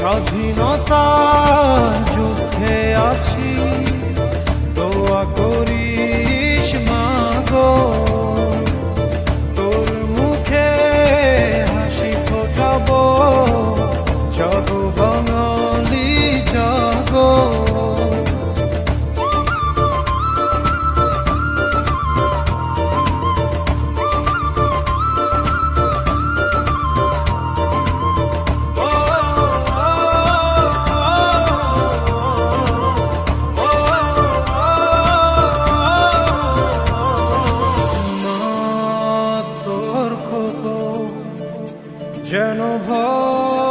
স্বাধীনতা যুদ্ধে আছি। General. voice.